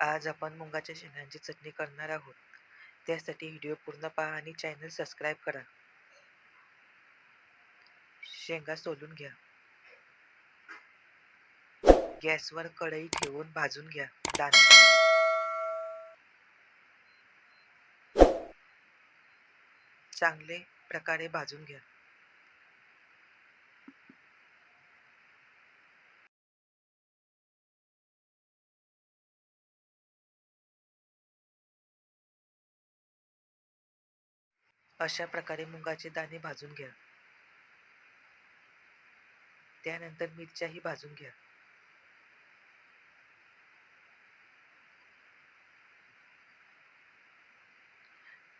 आज आपण मुगाच्या शेंगांची चटणी करणार आहोत. त्यासाठी व्हिडिओ पूर्ण पहा आणि चॅनल सबस्क्राईब करा. शेंगा सोलून घ्या. गॅसवर कढई ठेवून भाजून घ्या. दाणे. चांगले प्रकारे भाजून घ्या. अशा प्रकारे मुगाचे दाणे भाजून घ्या. त्यानंतर मिरच्याही भाजून घ्या.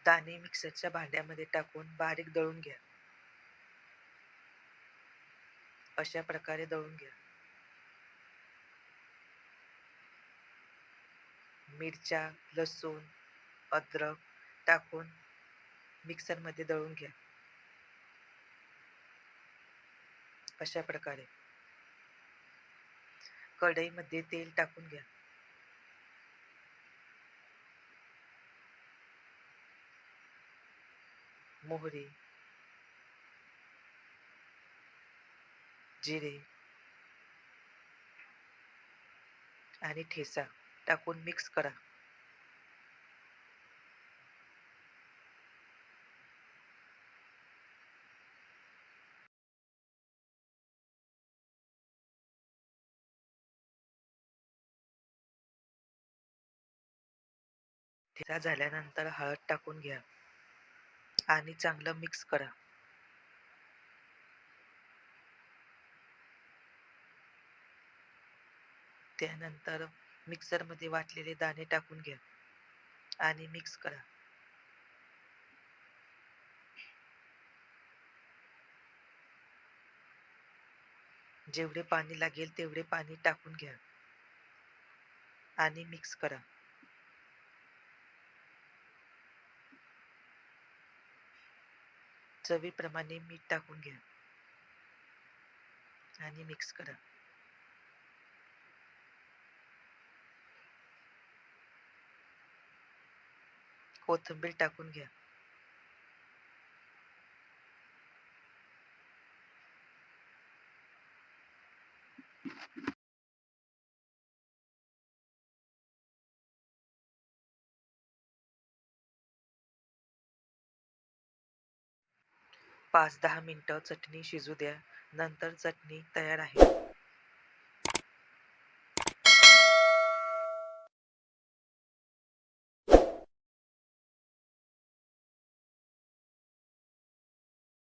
दाणे मिक्सरच्या भांड्यामध्ये टाकून बारीक दळून घ्या. अशा प्रकारे दळून घ्या. मिरच्या लसूण अद्रक टाकून मिक्सरमध्ये दळून घ्या. अशा प्रकारे. कढईमध्ये तेल टाकून घ्या. मोहरी जिरे आणि ठेचा टाकून मिक्स करा. ठेचा झाल्यानंतर हळद टाकून घ्या आणि चांगलं मिक्स करा. त्यानंतर मिक्सरमध्ये वाटलेले दाणे टाकून घ्या आणि मिक्स करा. जेवढे पाणी लागेल तेवढे पाणी टाकून घ्या आणि मिक्स करा. चवीप्रमाणे मीठ टाकून घ्या. आणि मिक्स करा. कोथिंबीर टाकून घ्या. पाच दहा मिनटं चटणी शिजू द्या. नंतर चटणी तयार आहे.